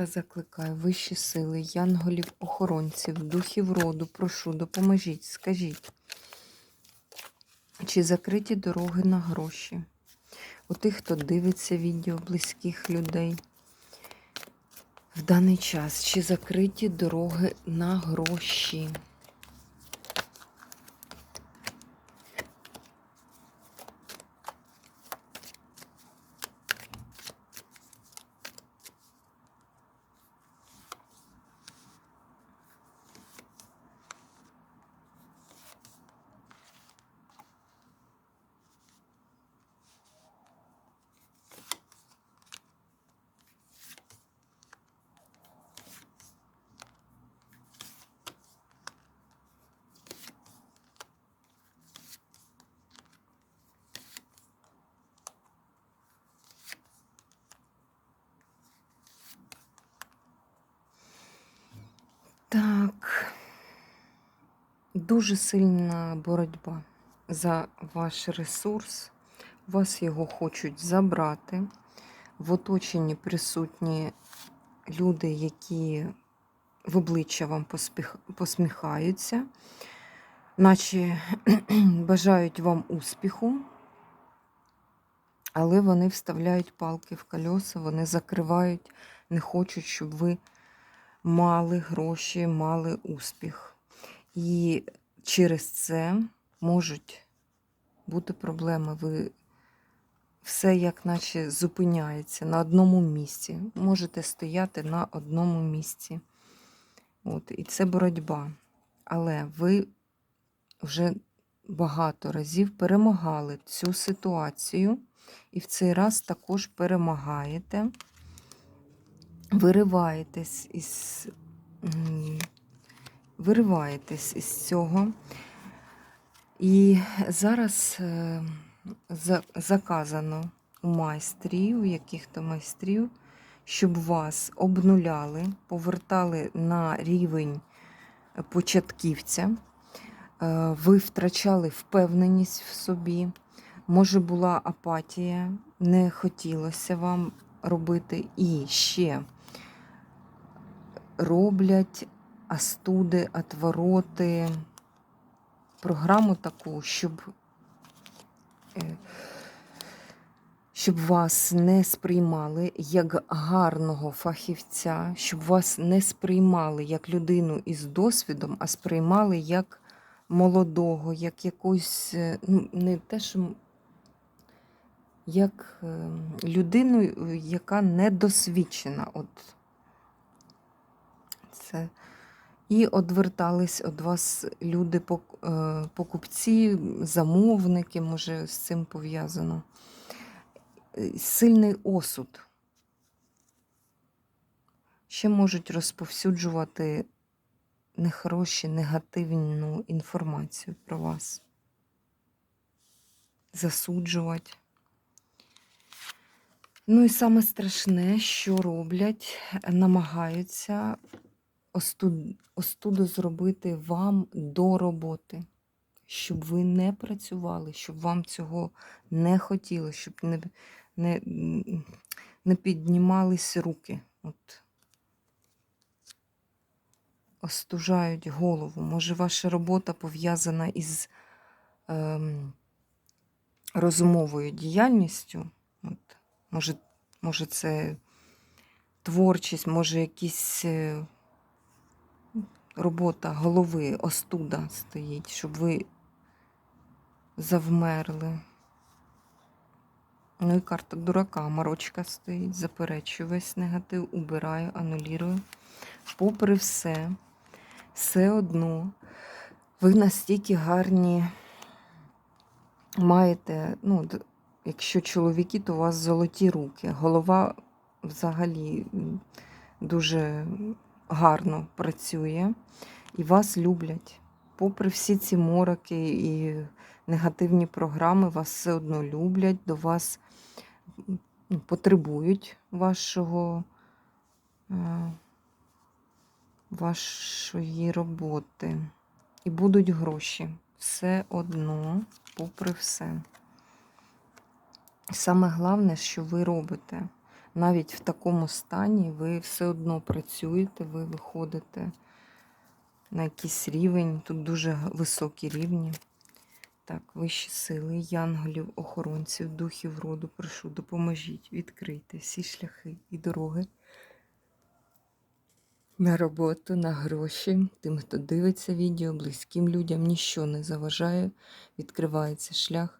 Та закликаю вищі сили, янголів, охоронців, духів роду, прошу, допоможіть, скажіть, чи закриті дороги на гроші? У тих, хто дивиться відео близьких людей в даний час, чи закриті дороги на гроші? Так, дуже сильна боротьба за ваш ресурс. Вас його хочуть забрати. В оточенні присутні люди, які в обличчя вам посміхаються, наче бажають вам успіху, але вони вставляють палки в кольоса, вони закривають, не хочуть, щоб ви мали гроші, мали успіх. І через це можуть бути проблеми. Ви все як наче зупиняється на одному місці. Можете стояти на одному місці. От, і це боротьба. Але ви вже багато разів перемагали цю ситуацію, і в цей раз також перемагаєте вириваєтесь із, вириваєтесь із цього. І зараз е, заказано у майстрів, у яких-то майстрів, щоб вас обнуляли, повертали на рівень початківця. Е, Ви втрачали впевненість в собі. Може, була апатія, не хотілося вам робити і ще роблять астуди, отвороти, програму таку, щоб, е, щоб вас не сприймали як гарного фахівця, щоб вас не сприймали як людину із досвідом, а сприймали як молодого, як якусь, е, ну, не те, що як е, людину, яка недосвідчена. От це. І одвертались від вас люди, е, покупці, замовники, може, з цим пов'язано. Е, Сильний осуд. Ще можуть розповсюджувати нехороші, негативну інформацію про вас. Засуджувати. Ну і саме страшне, що роблять, намагаються остуд- остуду зробити вам до роботи, щоб ви не працювали, щоб вам цього не хотілося, щоб не, не, не піднімались руки. От. Остужають голову. Може, ваша робота пов'язана із ем, розумовою діяльністю. От. Може, може, це творчість, може, якісь. Робота голови, остуда стоїть, щоб ви завмерли. Ну і карта дурака, морочка стоїть, заперечую весь негатив, убираю, анулірую. Попри все, все одно ви настільки гарні маєте, ну, якщо чоловіки, то у вас золоті руки. Голова взагалі дуже гарно працює і вас люблять. Попри всі ці мороки і негативні програми, вас все одно люблять, до вас ну, потребують вашого, е, вашої роботи. І будуть гроші. Все одно, попри все. Саме головне, що ви робите. Навіть в такому стані ви все одно працюєте, ви виходите на якийсь рівень. Тут дуже високі рівні. Так, вищі сили, янголів, охоронців, духів роду, прошу, допоможіть, відкрийте всі шляхи і дороги на роботу, на гроші. Тим, хто дивиться відео, близьким людям ніщо не заважає. Відкривається шлях.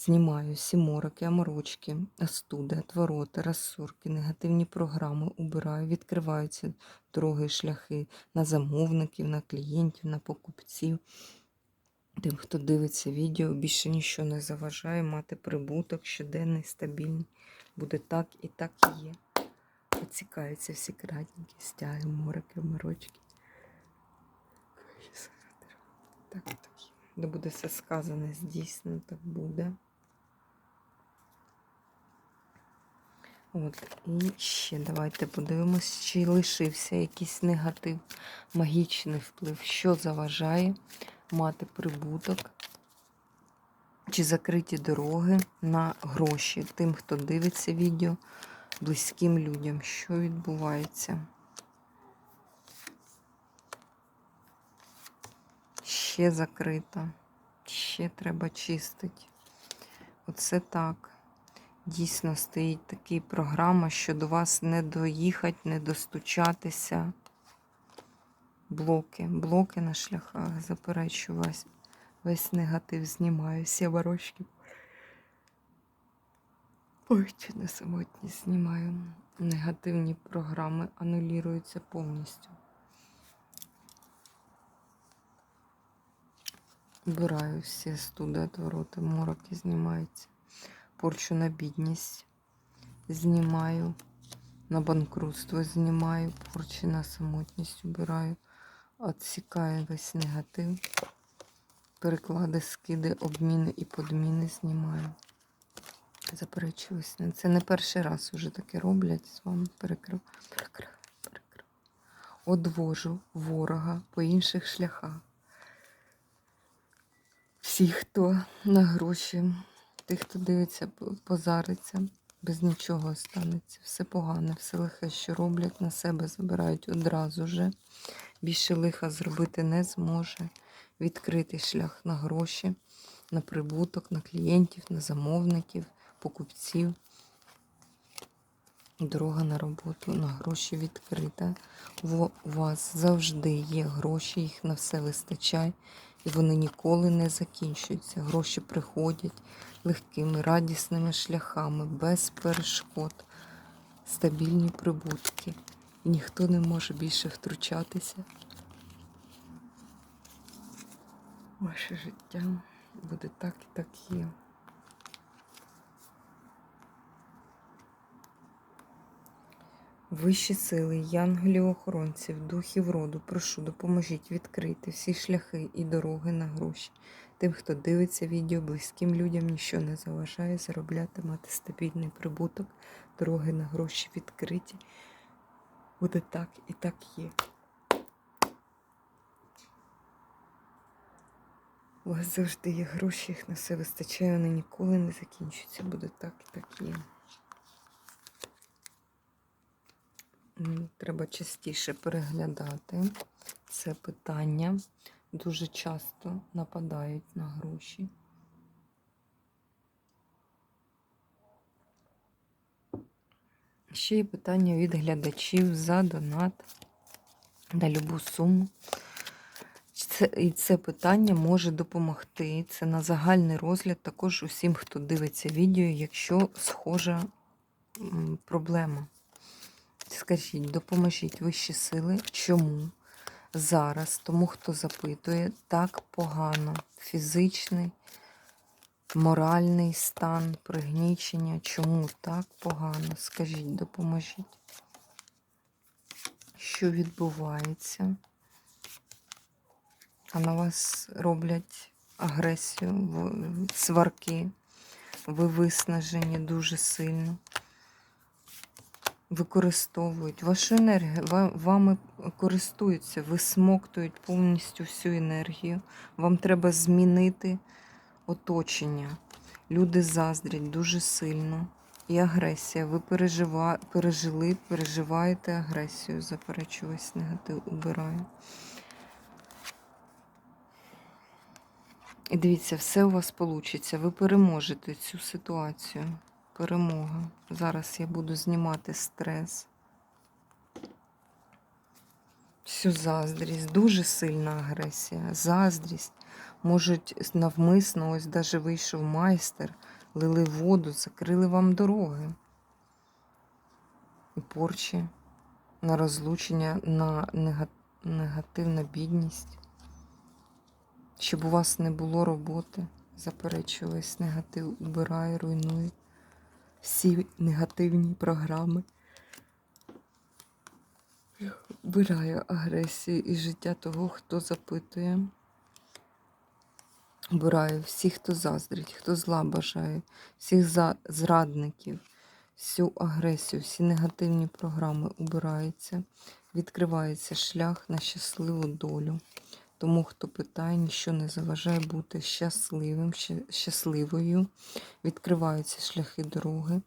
Знімаю всі мороки, аморочки, астуди, отвороти, розсорки, негативні програми убираю, відкриваються дороги і шляхи на замовників, на клієнтів, на покупців. Тим, хто дивиться відео, більше нічого не заважає мати прибуток щоденний, стабільний. Буде так і так і є. Оцікаються всі кратники, стяги, мороки, морочки. Так, так. Де буде все сказане, здійснено, так буде. От, і ще давайте подивимось, чи лишився якийсь негатив, магічний вплив, що заважає мати прибуток, чи закриті дороги на гроші тим, хто дивиться відео, близьким людям, що відбувається. Ще закрита, ще треба чистити. Оце так. Дійсно стоїть така програма, що до вас не доїхати, не достучатися. Блоки, блоки на шляхах, заперечу вас. Весь негатив знімаю, всі ворожки. Ой, чи не самотність знімаю. Негативні програми анулюються повністю. Убираю всі студи, отвороти, мороки знімаються. Порчу на бідність знімаю. На банкрутство знімаю, порчі на самотність убираю. Отсікаю весь негатив. Переклади, скиди, обміни і подміни знімаю. Заперечуюсь. Це не перший раз уже таке роблять з вами. Перекрив, перекрив, перекрив. Одвожу ворога по інших шляхах. Всі, хто на гроші, тих, хто дивиться, позариться, без нічого останеться. Все погане, все лихе, що роблять, на себе забирають одразу же. Більше лиха зробити не зможе. Відкритий шлях на гроші, на прибуток, на клієнтів, на замовників, покупців. Дорога на роботу, на гроші відкрита. У вас завжди є гроші, їх на все вистачає, і вони ніколи не закінчуються. Гроші приходять легкими, радісними шляхами, без перешкод, стабільні прибутки. І ніхто не може більше втручатися. Ваше життя буде так і так є. Вищі сили, янголів охоронців, духів роду, прошу, допоможіть відкрити всі шляхи і дороги на гроші. Тим, хто дивиться відео, близьким людям ніщо не заважає заробляти, мати стабільний прибуток, дороги на гроші відкриті. Буде так і так є. У вас завжди є гроші, їх на все вистачає, вони ніколи не закінчуються. Буде так і так є. Треба частіше переглядати це питання. Дуже часто нападають на гроші. Ще є питання від глядачів за донат на любу суму. Це, і це питання може допомогти. Це на загальний розгляд також усім, хто дивиться відео, якщо схожа проблема. Скажіть, допоможіть вищі сили, чому зараз тому, хто запитує, так погано фізичний, моральний стан, пригнічення, чому так погано? Скажіть, допоможіть. що відбувається. А на вас роблять агресію, сварки. Ви виснажені дуже сильно. Використовують вашу енергію, вами користуються, висмоктують повністю всю енергію. Вам треба змінити оточення. Люди заздрять дуже сильно. І агресія. Ви пережива... пережили, переживаєте агресію, заперечуюсь, негатив убираю. І дивіться, все у вас вийде. Ви переможете цю ситуацію. Перемога. Зараз я буду знімати стрес. Всю заздрість, дуже сильна агресія, заздрість. Можуть навмисно, ось даже вийшов майстер, лили воду, закрили вам дороги. І порчі на розлучення, на негативну бідність. Щоб у вас не було роботи, заперечую весь негатив, убираю, руйную всі негативні програми. Вбираю агресію і життя того, хто запитує. Вбираю всіх, хто заздрить, хто зла бажає, всіх зрадників, всю агресію, всі негативні програми убираються. Відкривається шлях на щасливу долю. Тому, хто питає, нічого не заважає бути щасливим, щасливою. Відкриваються шляхи дороги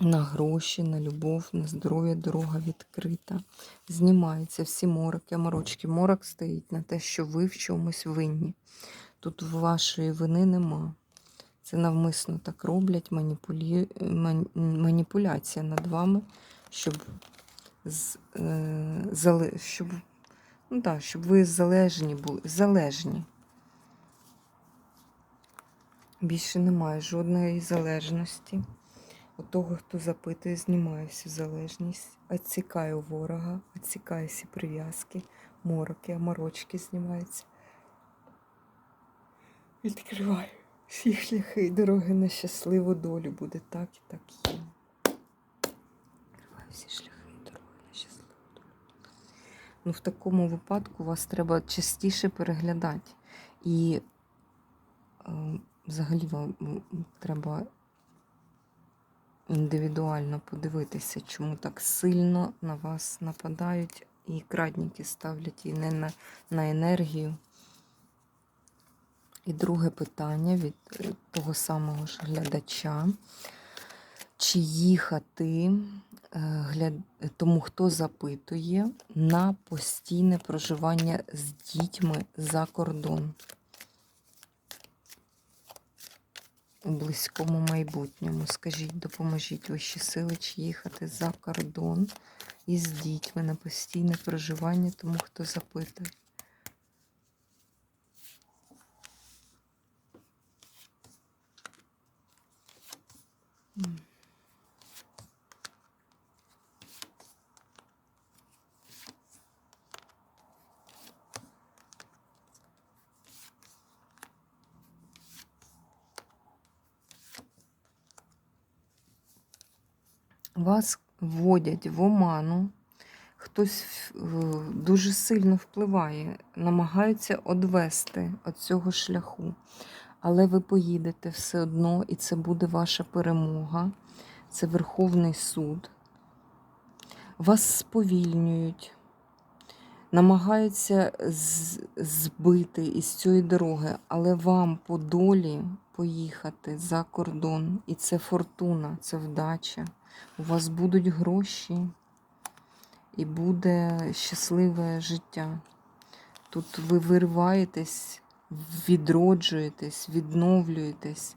на гроші, на любов, на здоров'я дорога відкрита. Знімаються всі мороки, морочки. Морок стоїть на те, що ви в чомусь винні. Тут вашої вини нема. Це навмисно так роблять, маніпулі... ман- маніпуляція над вами, щоб, з... е... щоб... Ну, да, щоб ви залежні були. Залежні. Більше немає жодної залежності. У того, хто запитує, знімаю всю залежність, відсікаю ворога, відсікаю всі прив'язки, мороки, морочки знімаються. Відкриваю всі шляхи і дороги на щасливу долю. Буде так і так є. Відкриваю всі шляхи і дороги на щасливу долю. Ну, в такому випадку вас треба частіше переглядати. І е, взагалі вам треба індивідуально подивитися, чому так сильно на вас нападають і крадники ставлять і не на, на енергію. І друге питання від е, того самого ж глядача. Чи їхати тому, хто запитує, на постійне проживання з дітьми за кордон у близькому майбутньому? Скажіть, допоможіть вищі сили, чи їхати за кордон із дітьми на постійне проживання, тому хто запитує. Вас вводять в оману, хтось дуже сильно впливає, намагаються одвести від цього шляху. Але ви поїдете все одно, і це буде ваша перемога. Це Верховний суд. Вас сповільнюють, намагаються збити із цієї дороги, але вам по долі поїхати за кордон. І це фортуна, це вдача. У вас будуть гроші і буде щасливе життя. Тут ви вириваєтесь, відроджуєтесь, відновлюєтесь,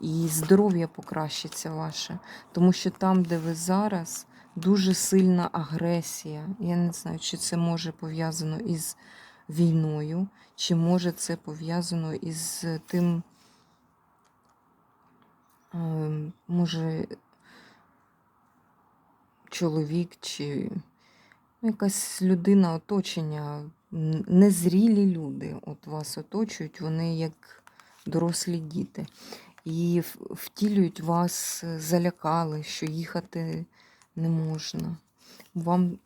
і здоров'я покращиться ваше. Тому що там, де ви зараз, дуже сильна агресія. Я не знаю, чи це може пов'язано із війною, чи може це пов'язано із тим, е, може, чоловік чи якась людина оточення, незрілі люди от вас оточують, вони як дорослі діти. І втілюють вас, залякали, що їхати не можна. вам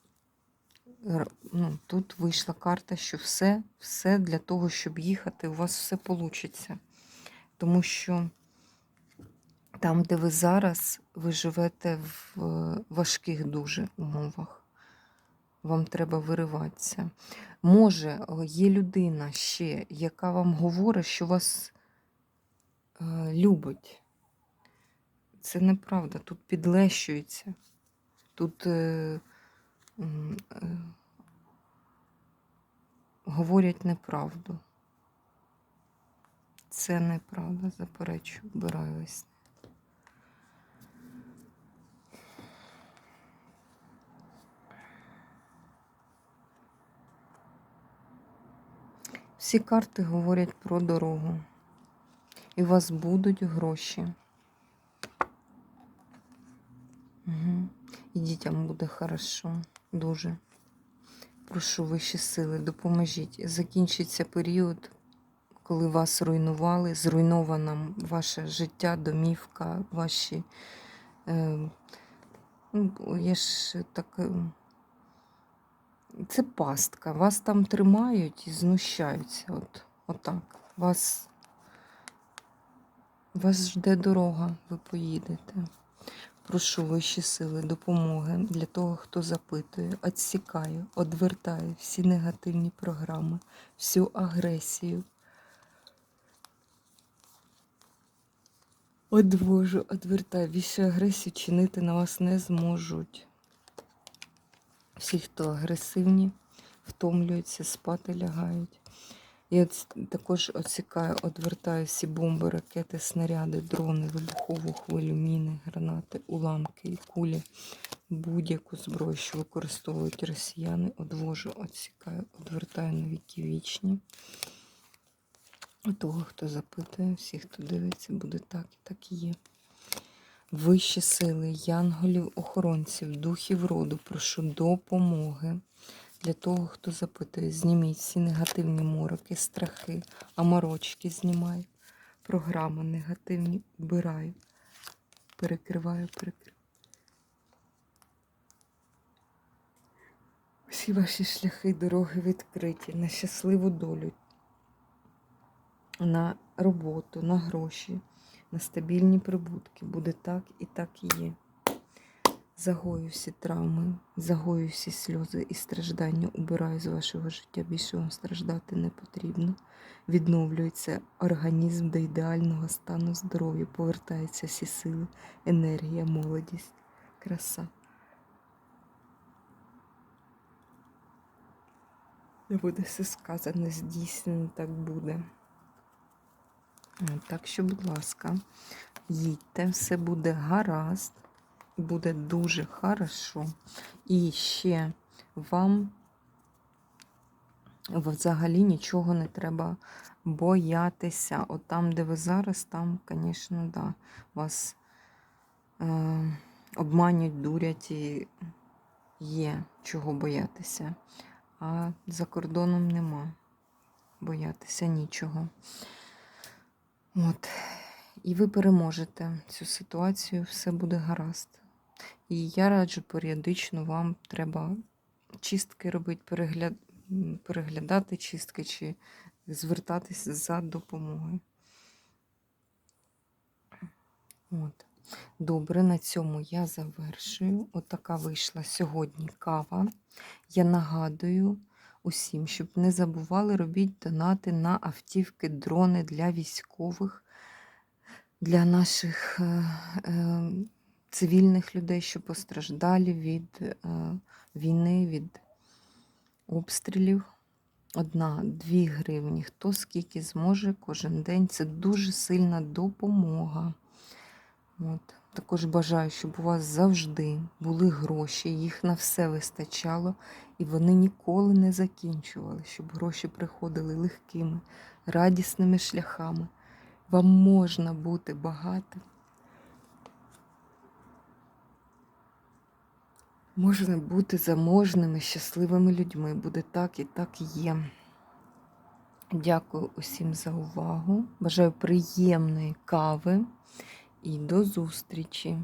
ну, тут вийшла карта, що все, все для того, щоб їхати, у вас все вийде. Тому що там, де ви зараз, ви живете в е, важких дуже умовах. Вам треба вириватися. Може, є людина ще, яка вам говорить, що вас е, любить. Це неправда. Тут підлещується. Тут е, е, говорять неправду. Це неправда, заперечую, вбираю Всі карти говорять про дорогу. І у вас будуть гроші. Угу. І дітям буде хорошо. Дуже. Прошу вищі сили, допоможіть. Закінчиться період, коли вас руйнували, зруйновано ваше життя, домівка, ваші. Е, ну, я ж так. Це пастка. Вас там тримають і знущаються. От, отак. Вас, вас жде дорога, ви поїдете. Прошу вищі сили, допомоги для того, хто запитує, відсікаю, одвертаю всі негативні програми, всю агресію. Одвожу, одвертаю, більше агресію чинити на вас не зможуть. Всі, хто агресивні, втомлюються, спати лягають. І от також оцікаю, одвертаю всі бомби, ракети, снаряди, дрони, вибухову хвилю, міни, гранати, уламки і кулі, будь-яку зброю, що використовують росіяни, одвожу, оцікаю, одвертаю на віки вічні. Того, хто запитує, всі, хто дивиться, буде так і так і є. Вищі сили, янголів, охоронців, духів роду, прошу допомоги для того, хто запитує. Зніміть всі негативні мороки, страхи, аморочки знімаю, програми негативні вбираю, перекриваю, перекриваю. Всі ваші шляхи, дороги відкриті на щасливу долю, на роботу, на гроші, на стабільні прибутки. Буде так і так і є. Загою всі травми, загою всі сльози і страждання убираю з вашого життя. Більше вам страждати не потрібно. Відновлюється організм до ідеального стану здоров'я, повертаються всі сили, енергія, молодість, краса. Не буде все сказано, здійснено, так буде. Так що, будь ласка, їдьте, все буде гаразд, буде дуже хорошо. І ще вам взагалі нічого не треба боятися. От там, де ви зараз, там, звісно, да, вас е, обманюють, дурять і є чого боятися. А за кордоном нема. Боятися нічого. От. І ви переможете цю ситуацію, все буде гаразд. І я раджу періодично вам треба чистки робити, перегля... переглядати чистки чи звертатися за допомогою. От. Добре, на цьому я завершую. Отака вийшла сьогодні кава. Я нагадую усім, щоб не забували робіть донати на автівки, дрони для військових, для наших е, е, цивільних людей, що постраждалі від е, війни, від обстрілів. Одна, дві гривні. Хто скільки зможе кожен день. Це дуже сильна допомога. От. Також бажаю, щоб у вас завжди були гроші, їх на все вистачало, і вони ніколи не закінчували, щоб гроші приходили легкими, радісними шляхами. Вам можна бути багатим. Можна бути заможними, щасливими людьми. Буде так і так є. Дякую усім за увагу. Бажаю приємної кави і до зустрічі!